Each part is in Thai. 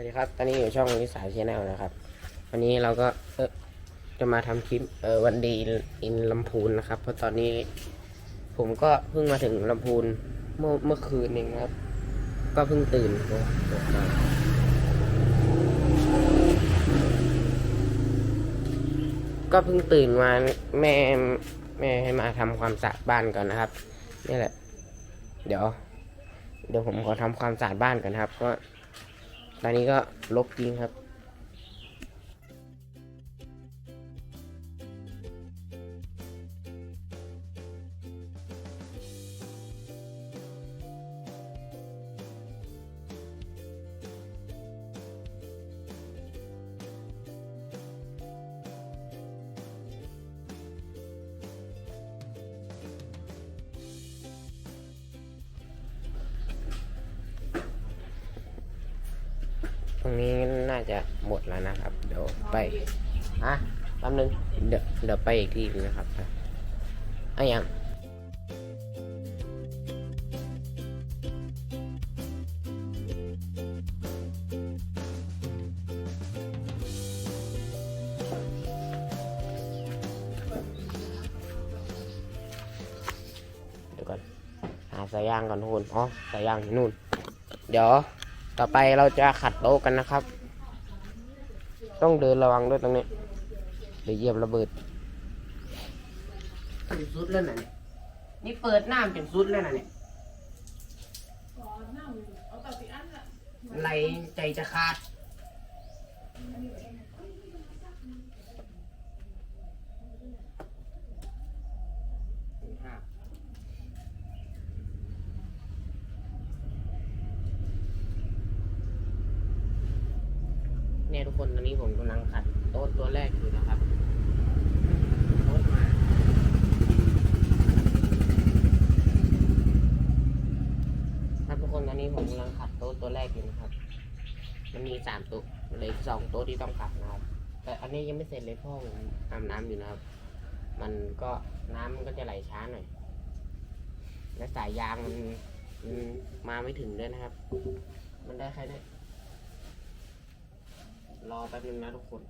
วัสดีครับ ตอนนี้อยู่ช่องวิสาชแนลนะครับ วันนี้เราก็เออจะมาทำคลิปเออวันดีอินลำพูนนะครับ เพราะตอนนี้ ผมก็เพิ่งมาถึงลำพูนเมื่อเมื่อคืนเองครับ ก็เพิ่งตื่นโอ้ก็เพิ่งตื่นมาแม่แม่ให้มาทำความสะอาดบ้านก่อนนะครับนี่แหละ เดี๋ยว เดี๋ยวผมขอทำความสะอาดบ้านก่อนครับเพราะ ตอนนี้ก็ลบจริงครับ รงนี้น่าจะหมดแล้วนะครับ เดี๋ยวไปอะแป๊บนึงเดี๋ยวเดี๋ยวไปอีกทีนึงนะครับอะยังเดี๋ยวก่อนหาสายยางก่อนทุกคนอ๋อสายยางอยู่นู่น เดี๋ยว ต่อไปเราจะขัดโต๊ะกันนะครับ ต้องเดินระวังด้วยตรงนี้เดี๋ยวเหยียบระเบิดเป็นซุดแล้วนะเนี่ยนี่เปิดน้ำเป็นซุดแล้วนะเนี่ยไหลใจจะขาดเนี่ยทุก คนตอนนี้ผมกำลังขัดโต๊ะตัวแรกอยู่นะครับโต๊ะมาครับทุกคนตอนนี้ผมกำลังขัดโต๊ะตัวแรกอยู่นะครับ มันมีสามโต๊ะเหลยสองโต๊ะที่ต้องขัดนะครับ แต่อันนี้ยังไม่เสร็จเลยพ่อผมอาบน้ำอยู่นะครับ มันก็น้ำมันก็จะไหลช้าหน่อย และสายยางมันมันมาไม่ถึงด้วยนะครับ มันได้แค่นี้ รอแป๊บนึงนะทุกคน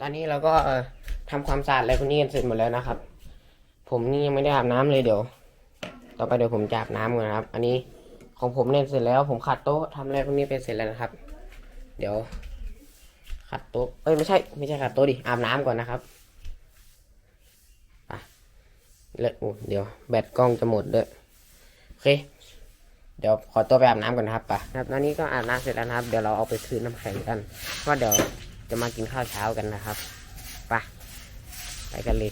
ตอนนี้เราก็เอ่อทำความสะอาดอะไรพวกนี้กันเสร็จหมดแล้วนะครับ ผมนี่ยังไม่ได้อาบน้ำเลยเดี๋ยว ต่อไปเดี๋ยวผมจะอาบน้ำก่อนนะครับ อันนี้ของผมเนี่ยเสร็จแล้วผมขัดโต๊ะทำอะไรพวกนี้เป็นเสร็จแล้วนะครับ เดี๋ยว ขัดโต๊ะเอ้ยไม่ใช่ไม่ใช่ขัดโต๊ะดิอาบน้ำก่อนนะครับไปแล้วโอ้เดี๋ยว แบตกล้องจะหมดด้วยโอเค เดี๋ยวขอตัวไปอาบน้ำก่อนนะครับไปครับตอนนี้ก็อาบน้ำเสร็จแล้วนะครับ เดี๋ยวเราเอาไปซื้อน้ำแข็งกันเพราเดี๋ยว จะมากินข้าวเช้ากันนะครับไปไปกันเลย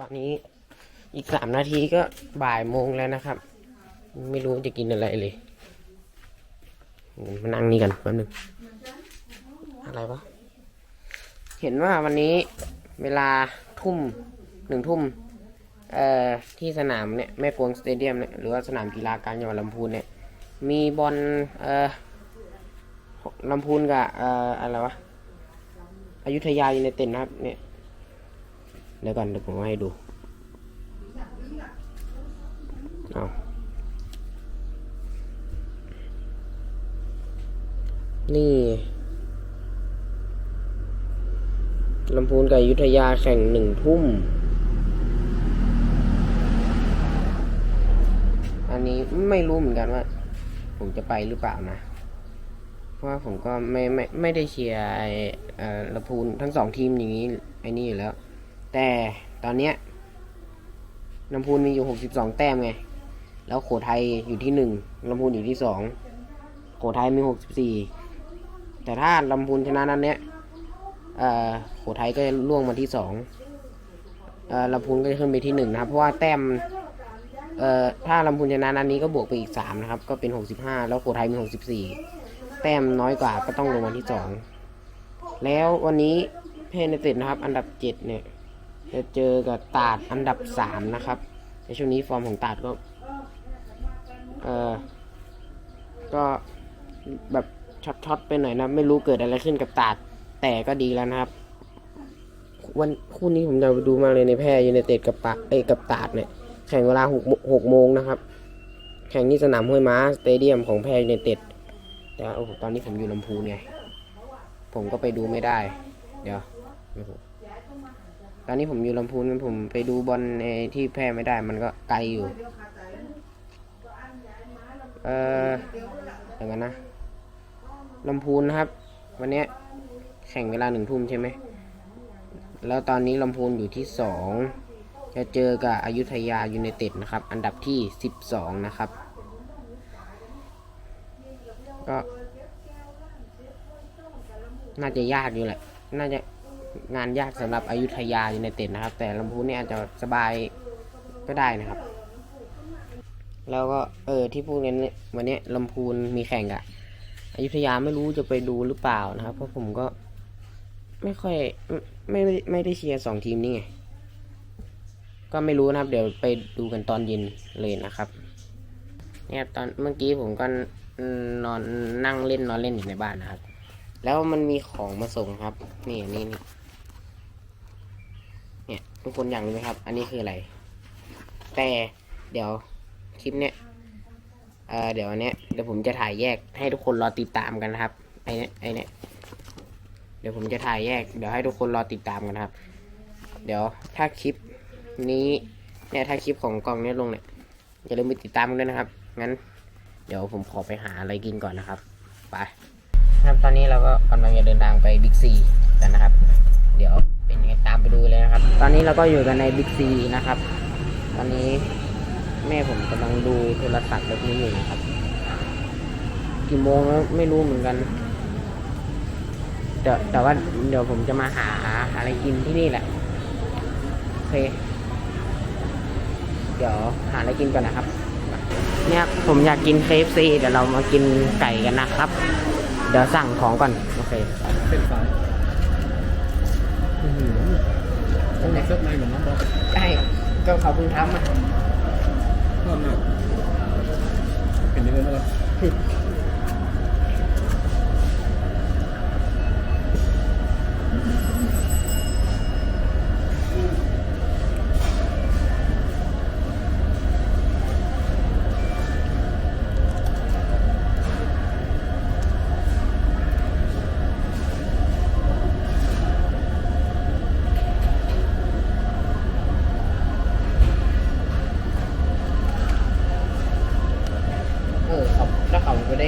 ตอนนี้อีกสามนาทีก็บ่ายโมงแล้วนะครับ ไม่รู้จะกินอะไรเลยมานั่งนี่กันแป๊บนึงอะไรวะเห็นว่าวันนี้เวลาทุ่มหนึ่งทุ่มเอ่อที่สนามเนี่ยแม่กวงสเตเดียมเนี่ยหรือว่าสนามกีฬากลารจังหวัดลำพูนเนี่ยมีบอลเอ่อลำพูนกับเอ่ออะไรวะอยุธยายูไนเต็ดนะครับเนี่ยเดี๋ยวก่อนเดี๋ยวผมให้ดูเอา นี่ลำพูนกับยุธยาแข่งหนึ่งทุ่ม อันนี้ไม่รู้เหมือนกันว่า ผมจะไปหรือเปล่านะ เพราะว่าผมก็ไม่ไม่ไม่ได้เชียร์ไอ้ลำพูนทั้งสองทีมอย่างนี้ไอ้นี่อยู่แล้ว แต่ตอนเนี้ยลำพูนมีอยู่หกสิบสองแต้มไง แล้วโขทัยอยู่ที่หนึ่งลำพูนอยู่ที่สองโขทัยมีหกสิบสี่ แต่ถ้าลำพูนชนะนั้นเนี้ยโขทัยก็จะล่วงมาที่สองอลำพูนก็จะขึ้นไปที่หนึ่งนะครับ เพราะว่าแต้มถ้าลำพูนชนะนัดนี้ก็บวกไปอีกสามนะครับ ก็เป็นหกสิบห้าแล้วโขทัยมีหกสิบสี่แต้มน้อยกว่าก็ต้องลงมาที่สองแล้ววันนี้เพนเต็ดนะครับ อันดับเจ็ดเนี่ยจะเจอกับตาดอันดับสามนะครับในช่วงนี้ฟอร์มของตาดก็ เออก็แบบ ช็อตๆไปหน่อยนะ ไม่รู้เกิดอะไรขึ้นกับตาด แต่ก็ดีแล้วนะครับ วันคู่นี้ผมจะไปดูมากเลยในแพร่ยูไนเต็ดกับปะเอกับตาดเนี่ย แข่งเวลาหกหกโมงนะครับ แข่งที่สนามห้วยม้าสเตเดียมของแพรยูไนเต็ดแต่ว่าโอ้โหตอนนี้ผมอยู่ลำพูนไง ผมก็ไปดูไม่ได้ เดี๋ยวไม่ถูกตอนนี้ผมอยู่ลำพูนผมไปดูบอลในที่แพร่ไม่ได้ มันก็ไกลอยู่ เออเดี๋ยวกันนะ ลำพูนนะครับ วันนี้แข่งเวลาหนึ่งทุ่มใช่ไหม แล้วตอนนี้ลำพูนอยู่ที่สองจะเจอกับอายุทยายูไนเต็ดนะครับ อันดับที่12นะครับ ก็น่าจะยากอยู่แหละ น่าจะงานยากสำหรับอายุทยายูไนเต็ดนะครับ แต่ลำพูนเนี่ยอาจจะสบายก็ได้นะครับ แล้วก็เออที่พูดกันเนี่ยวันนี้ลำพูนมีแข่งกับ อยุธยาไม่รู้จะไปดูหรือเปล่านะครับ เพราะผมก็ไม่ค่อยไม่ไม่ไม่ได้เชียร์สองทีมนี่ไง ก็ไม่รู้นะครับ เดี๋ยวไปดูกันตอนเย็นเลยนะครับเนี่ยตอนเมื่อกี้ผมก็นอนนั่งเล่นนอนเล่นอยู่ในบ้านนะครับ แล้วมันมีของมาส่งครับ นี่นี่นี่เนี่ยทุกคนอยากรู้ไหมครับ อันนี้คืออะไร แต่เดี๋ยวคลิปเนี้ย เออเดี๋ยวอันเนี้ยเดี๋ยวผมจะถ่ายแยกให้ทุกคนรอติดตามกันนะครับไอเนี้ยไอเนี้ยเดี๋ยวผมจะถ่ายแยก เดี๋ยวให้ทุกคนรอติดตามกันนะครับ เดี๋ยวถ้าคลิปนี้เนี่ยถ้าคลิปของกล่องเนี้ยลงเนี่ยอย่าลืมไปติดตามกันด้วยนะครับงั้น เดี๋ยวผมขอไปหาอะไรกินก่อนนะครับไปครับตอนนี้เราก็กำลังจะเดินทางไปบิ๊กซีกันนะครับ เดี๋ยวเป็นยังไงตามไปดูเลยนะครับ ตอนนี้เราก็อยู่กันในบิ๊กซีนะครับ ตอนนี้ แม่ผมกำลังดูโทรศัพท์แบบนี้อยู่นะครับ กี่โมงแล้วไม่รู้เหมือนกัน แต่แต่ว่าเดี๋ยวผมจะมาหาอะไรกินที่นี่แหละ โอเค เดี๋ยวหาอะไรกินก่อนนะครับ เนี่ยผมอยากกินเคฟซีเดี๋ยวเรามากินไก่กันนะครับ เดี๋ยวสั่งของก่อน โอเคเป็นสายอื้อหือต้องมีเสื้อในเหมือนน้องบอกใช่ก็เขาเพิ่งทำอะ ชอ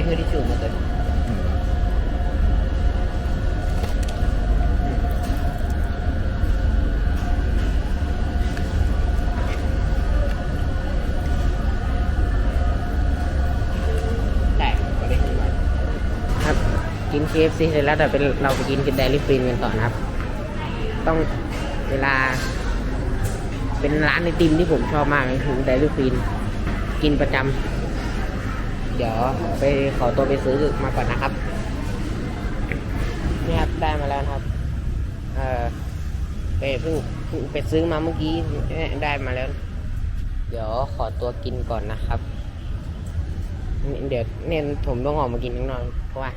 เขาได้เพื่อมาเลยได้มากินเคฟซีเสร็จแล้วแต่เป็นเราไปกินกันไดรี่ฟรีนกันต่อนะครับ ต้องเวลา เป็นร้านไอติมที่ผมชอบมากคือไดรี่ฟรีนกินประจำ เดี๋ยวไปขอตัวไปซื้อมาก่อนนะครับ นี่ครับได้มาแล้วครับ เออไปเพิ่งเพิ่งไปซื้อมาเมื่อกี้ได้มาแล้ว เดี๋ยวขอตัวกินก่อนนะครับเดี๋ยวเนี่ยผมต้องออกมากินข้างนอกเพราะว่า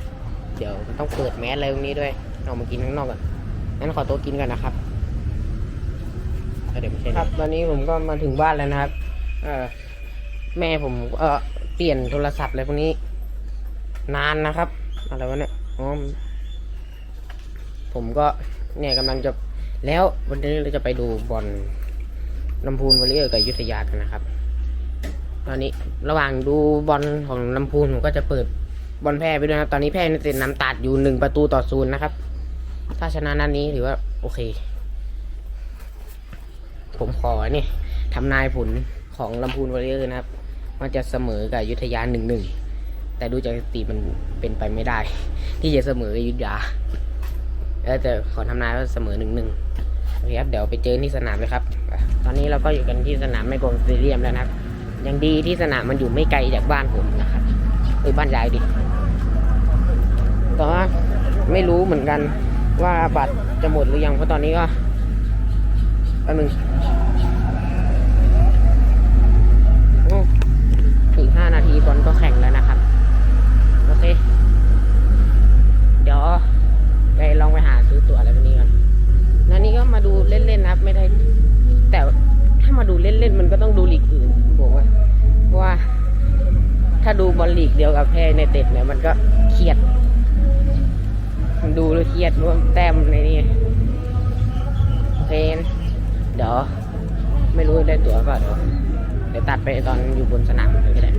เดี๋ยวต้องเปิดแมสอะไรตรงนี้ด้วยออกมากินข้างนอกก่อนงั้นขอตัวกินกันนะครับเดี๋ยวไม่ใช่ครับ ตอนนี้ผมก็มาถึงบ้านแล้วนะครับ เออแม่ผม เออ เปลี่ยนโทรศัพท์อะไรพวกนี้ นานนะครับ อะไรวะเนี่ยอ๋อผมก็เนี่ยกำลังจะแล้ววันนี้เราจะไปดูบอลลำพูนวอลเลย์กับยุทธยากันนะครับ ตอนนี้ระหว่างดูบอลของลำพูนผมก็จะเปิดบอลแพ้ไปด้วยนะครับ ตอนนี้แพ้ในเต็นน้ำตัดอยู่หนึ่งประตูต่อศูนย์นะครับ ถ้าชนะนัดนนี้ถือว่าโอเค ผมขอเนี่ยทำนายผลของลำพูนวอริเออร์นะครับ ว่าจะเสมอกับยุทธยาหนึ่งหนึ่งแต่ดูจากสถิติมันเป็นไปไม่ได้ ที่จะเสมอกับยุทธยาเออแต่ขอทำนายว่าเสมอหนึ่งหนึ่งโอเคครับเดี๋ยวไปเจอที่สนามเลยครับ ตอนนี้เราก็อยู่กันที่สนามแม่กลองสเตเดียมแล้วนะครับยังดีที่สนามมันอยู่ไม่ไกลจากบ้านผมนะครับเออบ้านยายดิแต่ว่าไม่รู้เหมือนกันว่าบัตรจะหมดหรือยังเพราะตอนนี้ก็อันหนึ่ง 15 นาทีบอลก็แข่งแล้วนะครับ โอเค เดี๋ยวไปลองไปหาซื้อตั๋วอะไรแบบนี้กันนันนี้ก็มาดูเล่นๆนะไม่ได้ แต่ถ้ามาดูเล่นๆมันก็ต้องดูลีกอื่นบอกว่าว่า ถ้าดูบอลลีกเดียวกับแพ้ในเต็ดเนี่ยมันก็เครียด ดูแล้วเครียดรวมแต้มในนี้โอเคเดี๋ยวไม่รู้ได้ตั๋วก่อนเดี๋ เดี๋ยวตัดไปตอนอยู่บนสนามก็ได้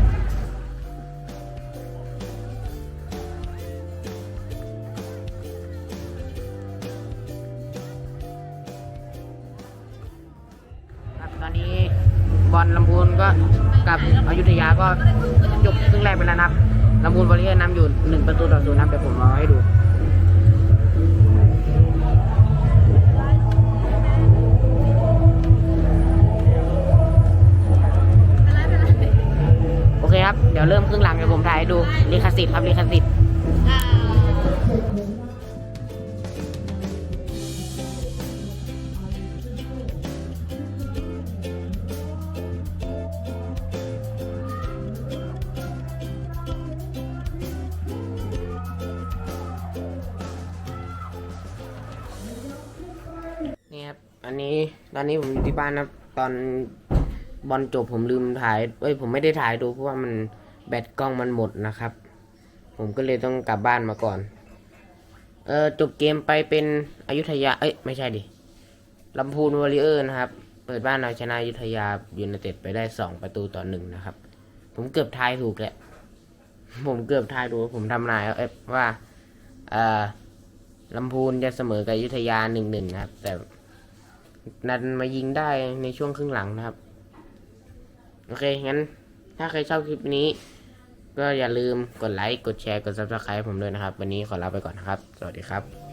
ครับตอนนี้บอลลำพูนก็กับอยุธยาก็จบครึ่งแรกไปแล้วนะครับลำพูนบอลเลียนำอยู่หนึ่งประตูต่อศูนย์นะเดี๋ยวผมเอาให้ดู เดี๋ยวเริ่มครึ่งหลังเดี๋ยวผมถ่ายดูลิขสิทธิ์ครับลิขสิทธิ์นี่ครับ อันนี้ตอนนี้ผมอยู่ที่บ้านนะตอนบอลจบผมลืมถ่ายเอ้ยผมไม่ได้ถ่ายดูเพราะว่ามัน แบตกล้องมันหมดนะครับ ผมก็เลยต้องกลับบ้านมาก่อน เออจบเกมไปเป็นอยุธยา เอ้ยไม่ใช่ดิลำพูนวอริเออร์นะครับ เปิดบ้านเอาชนะอยุธยายูไนเต็ดไปได้สองประตูต่อหนึ่งนะครับ ผมเกือบทายถูกแหละ ผมเกือบทายถูกผมทำนายเอาเอ้ยว่าเอ่อลำพูนจะเสมอกับอยุธยาหนึ่งหนึ่งนะครับ แต่นันมายิงได้ในช่วงครึ่งหลังนะครับ โอเค งั้น ถ้าใครชอบคลิปนี้ ก็อย่าลืมกดไลค์ กดแชร์ กด subscribe ผมด้วยนะครับ วันนี้ขอลาไปก่อนนะครับ สวัสดีครับ